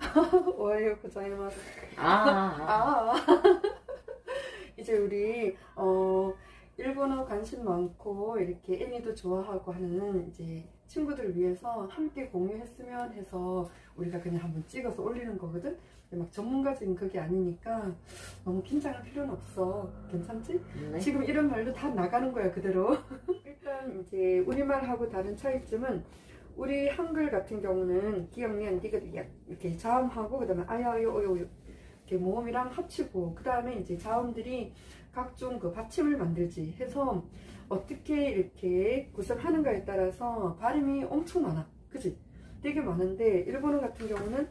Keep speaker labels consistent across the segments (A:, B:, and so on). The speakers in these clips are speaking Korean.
A: 고자이마스.
B: 아, 아,
A: 아. 이제 우리 어 일본어 관심 많고 이렇게 애니도 좋아하고 하는 이제 친구들을 위해서 함께 공유했으면 해서 우리가 그냥 한번 찍어서 올리는 거거든. 근데 막 전문가적인 그게 아니니까 너무 긴장할 필요는 없어. 괜찮지?
B: 네.
A: 지금 이런 말도 다 나가는 거야 그대로. 일단 이제 우리말하고 다른 차이점은 우리 한글 같은 경우는 기억니은 디귿 이렇게 자음하고 그다음에 아야요 오요 이렇게 모음이랑 합치고 그다음에 이제 자음들이 각종 그 받침을 만들지 해서 어떻게 이렇게 구성하는가에 따라서 발음이 엄청 많아. 그지? 되게 많은데 일본어 같은 경우는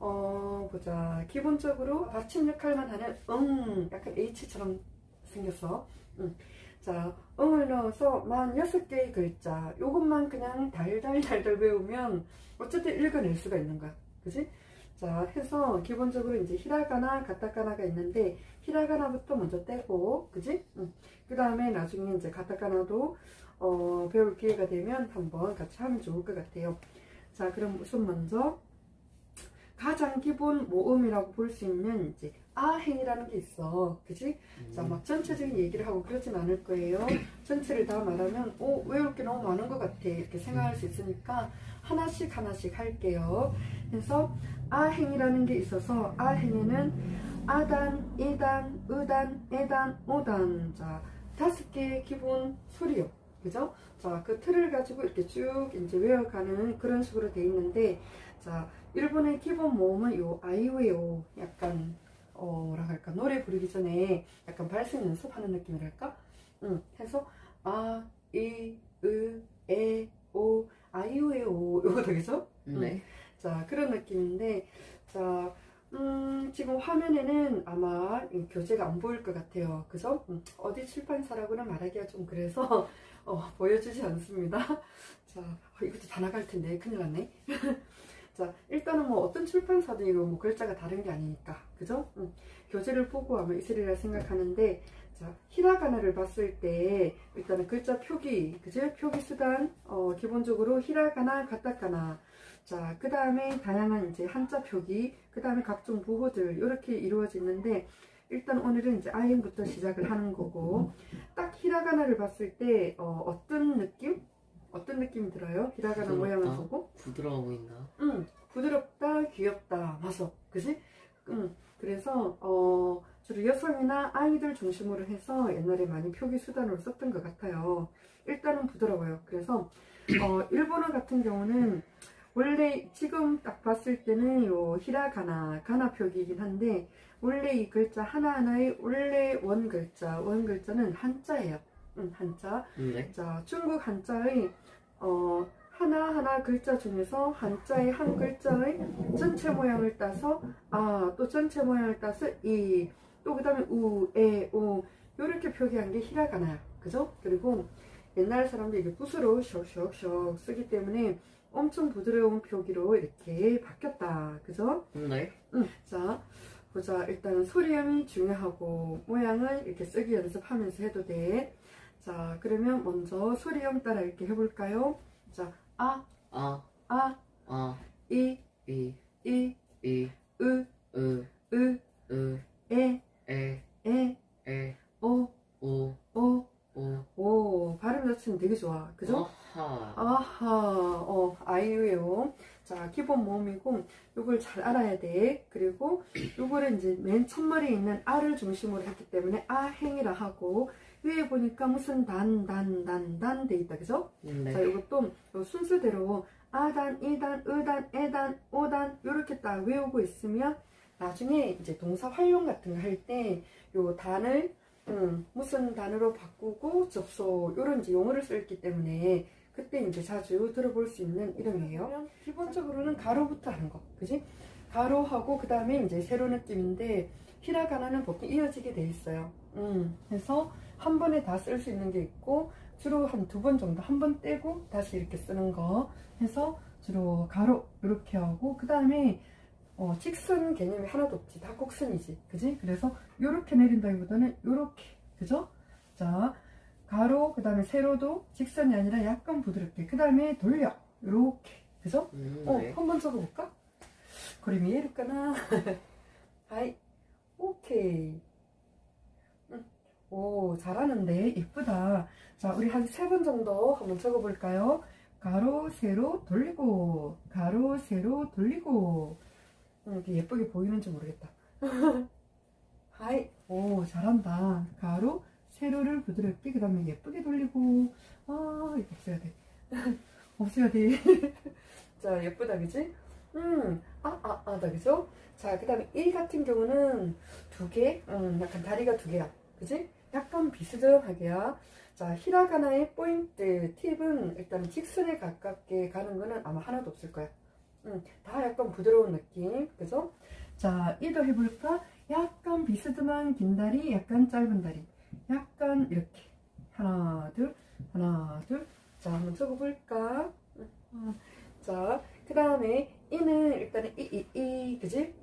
A: 어 보자 기본적으로 받침 역할만 하는 응 약간 H처럼 생겼어. 응. 자 응을 넣어서 만 여섯 개의 글자 요것만 그냥 달달달달 외우면 어쨌든 읽어낼 수가 있는 거야. 그지? 자 해서 기본적으로 이제 히라가나 가타카나가 있는데 히라가나부터 먼저 떼고 그지? 응. 그 다음에 나중에 이제 가타카나도 어, 배울 기회가 되면 한번 같이 하면 좋을 것 같아요. 자 그럼 우선 먼저 가장 기본 모음이라고 볼 수 있는 이제 아행이라는 게 있어. 그지? 자, 막 전체적인 얘기를 하고 그러진 않을 거예요. 전체를 다 말하면, 오, 왜 이렇게 너무 많은 것 같아. 이렇게 생각할 수 있으니까 하나씩 하나씩 할게요. 그래서 아행이라는 게 있어서 아행에는 아단, 이단, 의단, 에단, 오단. 자, 다섯 개의 기본 소리요. 그죠? 자, 그 틀을 가지고 이렇게 쭉 이제 외워가는 그런 식으로 돼 있는데, 자, 일본의 기본 모음은 요 아이웨오 약간 어 뭐라 할까? 노래 부르기 전에 약간 발성 연습하는 느낌이랄까? 응 해서 아, 아이으 에 오 아이웨오 요거 되겠죠?
B: 네.
A: 자 그런 느낌인데 자 음, 지금 화면에는 아마 이 교재가 안 보일 것 같아요. 그죠? 음, 어디 출판사라고는 말하기가 좀 그래서 어, 보여주지 않습니다. 자 어, 이것도 다 나갈 텐데. 큰일 났네 자, 일단은 뭐 어떤 출판사들이고 뭐 글자가 다른 게 아니니까, 그죠? 음, 교재를 보고 아마 있으리라 생각하는데, 자, 히라가나를 봤을 때 일단은 글자 표기, 그죠? 표기 수단, 어, 기본적으로 히라가나, 가타카나, 자, 그 다음에 다양한 이제 한자 표기, 그 다음에 각종 부호들 이렇게 이루어지는데, 일단 오늘은 이제 아행부터 시작을 하는 거고, 딱 히라가나를 봤을 때 어, 어떤 느낌? 어떤 느낌이 들어요? 히라가나. 모양을 보고?
B: 부드러워 보인다.
A: 응, 부드럽다, 귀엽다, 맞아. 그지? 응, 그래서, 어, 주로 여성이나 아이들 중심으로 해서 옛날에 많이 표기 수단으로 썼던 것 같아요. 일단은 부드러워요. 그래서, 어, 일본어 같은 경우는 원래 지금 딱 봤을 때는 요 히라가나, 가나 표기이긴 한데, 원래 이 글자 하나하나의 원래 원 글자, 원 글자는 한자예요. 응, 한자.
B: 네.
A: 자, 중국 한자의 어, 하나하나 글자 중에서 한자의 한 글자의 전체 모양을 따서 아, 또 전체 모양을 따서 이, 또 그 다음에 우, 에, 오 요렇게 표기한 게 히라가나야. 그죠? 그리고 옛날 사람들이 이게 붓으로 슉슉슉 쓰기 때문에 엄청 부드러운 표기로 이렇게 바뀌었다. 그죠?
B: 네.
A: 응. 자, 보자. 일단은 소리음이 중요하고 모양을 이렇게 쓰기 연습하면서 해도 돼. 자, 그러면 먼저 소리음 따라 이렇게 해볼까요? 자, 아,
B: 아,
A: 아,
B: 아,
A: 이,
B: 이,
A: 이,
B: 이,
A: 으,
B: 으,
A: 으,
B: 으,
A: 에,
B: 에,
A: 에,
B: 에,
A: 오,
B: 오,
A: 오,
B: 오.
A: 오. 발음 자체는 되게 좋아. 그죠?
B: 아하.
A: 아하, 어, 아이유예요. 자, 기본 모음이고, 요걸 잘 알아야 돼. 그리고, 요거를 이제 맨 첫머리에 있는 아를 중심으로 했기 때문에 아행이라 하고, 위에 보니까 무슨 단, 단, 단, 단 돼 있다. 그죠? 자,
B: 네.
A: 요것도 요 순서대로 아단, 이단, 의단, 에단, 오단, 요렇게 딱 외우고 있으면, 나중에 이제 동사 활용 같은 거 할 때, 요 단을, 음, 무슨 단어로 바꾸고 접속, 요런 이제 용어를 쓰기 때문에, 그때 이제 자주 들어볼 수 있는 이름이에요. 기본적으로는 가로부터 하는 거, 그지? 가로하고 그 다음에 이제 세로 느낌인데 히라가나는 보통 이어지게 돼 있어요. 음, 그래서 한 번에 다 쓸 수 있는 게 있고 주로 한 두 번 정도 한 번 떼고 다시 이렇게 쓰는 거 해서 주로 가로 이렇게 하고 그 다음에 어, 직선 개념이 하나도 없지 다 곡선이지, 그지? 그래서 이렇게 내린다기보다는 이렇게, 그죠? 자, 가로, 그 다음에 세로도 직선이 아니라 약간 부드럽게, 그 다음에 돌려, 요렇게, 그죠?
B: 음,
A: 어,
B: 네.
A: 한번 적어볼까? 하이, 오케이. 응. 오, 잘하는데, 예쁘다. 자, 우리 한 세 번 정도 한번 적어볼까요? 가로, 세로, 돌리고, 가로, 세로, 돌리고. 음, 이렇게 예쁘게 보이는지 모르겠다. 하이, 오, 잘한다. 가로, 세로를 부드럽게, 그 다음에 예쁘게 돌리고, 아, 이거 없애야 돼. 없애야 돼. 자, 예쁘다, 그지? 음, 아, 아, 아, 다 그죠? 자, 그 다음에 1 같은 경우는 두 개, 음, 약간 다리가 두 개야. 그지? 약간 비스듬하게야. 자, 히라가나의 포인트, 팁은 일단 직선에 가깝게 가는 거는 아마 하나도 없을 거야. 음, 다 약간 부드러운 느낌. 그죠? 자, 이도 해볼까? 약간 비스듬한 긴 다리, 약간 짧은 다리. 약간 이렇게. 하나, 둘, 하나, 둘. 자, 한번 적어볼까? 음, 자, 그 다음에 이는 일단은 이, 이, 이, 그지?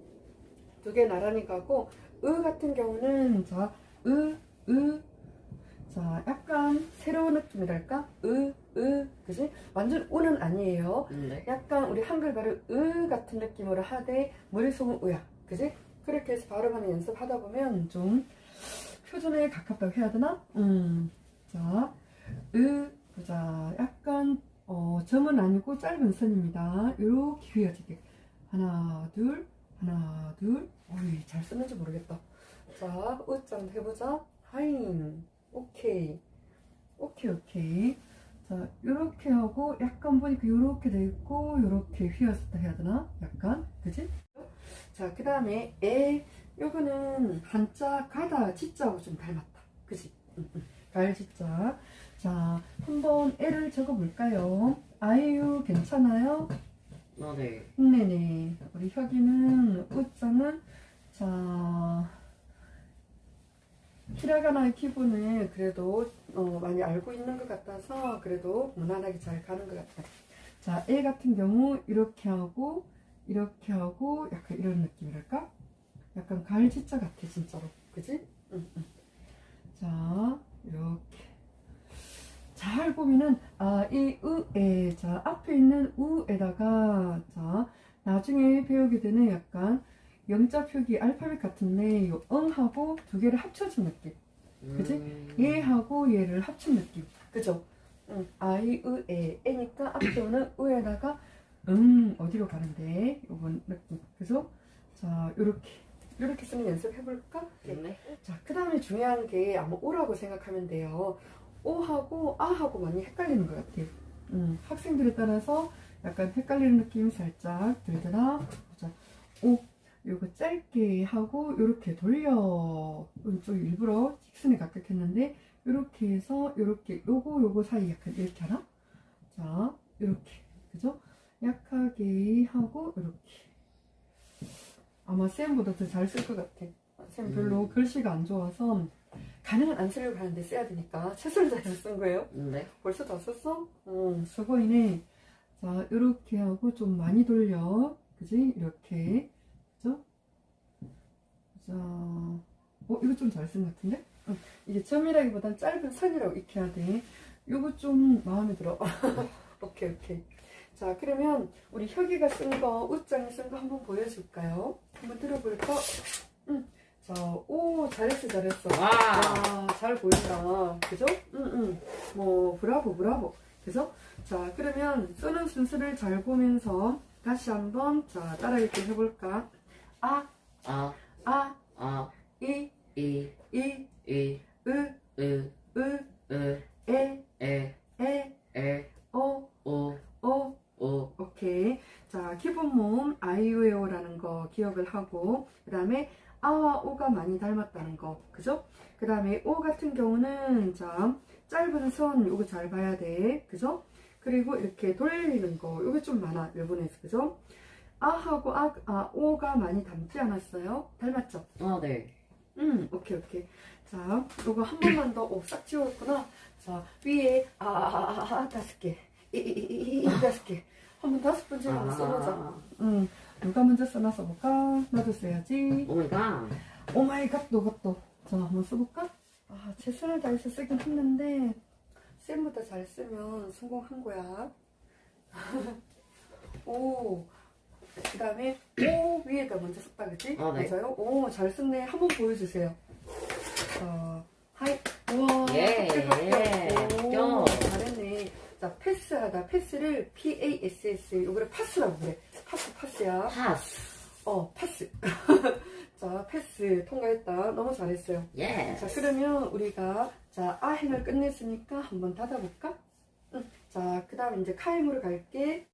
A: 두 개 나란히 가고, 으 같은 경우는, 자, 으, 으. 자, 약간 새로운 느낌이랄까? 으, 으, 그지? 완전 우는 아니에요.
B: 음, 네.
A: 약간 우리 한글 발음 으 같은 느낌으로 하되 머릿속은 으야 그지? 그렇게 해서 발음하는 연습하다 보면 좀 표준에 가깝다고 해야 되나? 음. 자, 으, 보자. 약간, 어, 점은 아니고 짧은 선입니다. 요렇게 휘어지게. 하나, 둘, 하나, 둘. 어이, 잘 쓰는지 모르겠다. 자, 으짱 해보자. 하잉. 오케이. 오케이, 오케이. 자, 요렇게 하고, 약간 보니까 요렇게 돼 있고, 요렇게 휘었다 해야 되나? 약간, 그지? 자, 그 다음에, 에, 요거는 한자, 가다, 지자하고 좀 닮았다. 그지? 갈지자. 자, 한번 애를 적어볼까요? 아이유 괜찮아요?
B: 어, 네.
A: 네네. 우리 혁이는, 우자는, 자, 히라가나의 기분을 그래도 어, 많이 알고 있는 것 같아서 그래도 무난하게 잘 가는 것 같아요. 자, 애 같은 경우 이렇게 하고 이렇게 하고 약간 이런 느낌이랄까? 약간 갈지자 같아 진짜로. 그지? 응, 응. 자, 이렇게. 잘 보면은 아, 이 으에 자, 앞에 있는 우에다가 자, 나중에 배우게 되는 약간 영자 표기 알파벳 같은데 요 응하고 두 개를 합쳐진 느낌. 그지?
B: 음,
A: 얘하고 얘를 합친 느낌. 그죠? 응. 아이, 으, 에. 에니까 앞에 오는 으에다가 음, 어디로 가는데? 요번 느낌. 그죠? 자, 요렇게. 요렇게 쓰는 연습 해볼까?
B: 네.
A: 자, 그 다음에 중요한 게 아마 오라고 생각하면 돼요. 오하고 아하고 많이 헷갈리는 것 같아요. 음, 학생들에 따라서 약간 헷갈리는 느낌이 살짝 들더라. 보자. 오, 요거 짧게 하고 요렇게 돌려. 좀 일부러 직선에 가깝했는데 요렇게 해서 요렇게 요거 요거 사이 약간 이렇게 하나? 자, 요렇게. 그죠? 약하게 하고 요렇게. 아마 쌤보다 더 잘 쓸 것 같아. 쌤 별로
B: 음.
A: 글씨가 안 좋아서 가능은 안 쓰려고 하는데 써야 되니까 최선을 다해서 쓴 거예요.
B: 네.
A: 벌써 다 썼어? 응, 수고이네. 자, 이렇게 하고 좀 많이 돌려. 그지? 이렇게. 그죠? 자, 어, 이거 좀 잘 쓴 것 같은데? 응, 이게 점이라기보단 짧은 선이라고 익혀야 돼. 이거 좀 마음에 들어. 오케이, 오케이. 자, 그러면 우리 혁이가 쓴 거, 우짱이 쓴 거 한번 보여줄까요? 한번 들어볼까? 응. 자, 오, 잘했어, 잘했어.
B: 와.
A: 와, 잘 보인다. 그죠? 응, 응. 뭐, 브라보, 브라보. 그죠? 자, 그러면 쓰는 순서를 잘 보면서 다시 한번, 자, 따라 읽기 해볼까? 아,
B: 아,
A: 아,
B: 아,
A: 이,
B: 이,
A: 이,
B: 이,
A: 으,
B: 으,
A: 으, 에,
B: 에,
A: 에, 오,
B: 오,
A: 오.
B: 오.
A: 오케이. 자, 기본 모음, 아이유에오라는 거 기억을 하고, 그 다음에 아와 오가 많이 닮았다는 거. 그죠? 그 다음에 오 같은 경우는, 자, 짧은 선, 요거 잘 봐야 돼. 그죠? 그리고 이렇게 돌리는 거, 요게 좀 많아, 일본에서. 그죠? 아하고 아, 아, 오가 많이 닮지 않았어요? 닮았죠?
B: 아, 네.
A: 음, 오케이, 오케이. 자, 요거 한 번만 더, 오, 싹 지웠구나. 자, 위에, 아, 아, 아, 아, 아, 다섯 개. 이, 이, 이, 이, 이, 다섯 개. 한번 다섯 번째 한번 써보자.
B: 아,
A: 음, 누가 먼저 써놔서 볼까? 나도 써야지.
B: 오 마이 갓.
A: 오마이갓, 너가 또. 자, 한번 써볼까? 아, 최선을 다해서 쓰긴 했는데, 쌤보다 잘 쓰면 성공한 거야. 오. 그 다음에 오 위에다 먼저 썼다 그치?
B: 아, 네.
A: 맞아요? 오 잘 썼네. 한번 보여주세요. 자, 하이. 우와.
B: 예,
A: 합격. 오. 잘했네. 자, 패스하다. 패스를 P-A-S-S. 요거를 파스라고 그래. 파스야.
B: 파스.
A: 어, 파스. 자, 패스 통과했다. 너무 잘했어요.
B: 예.
A: 자, 그러면 우리가 자, 아행을 끝냈으니까 한번 닫아볼까? 응. 자, 그 다음 이제 카임으로 갈게.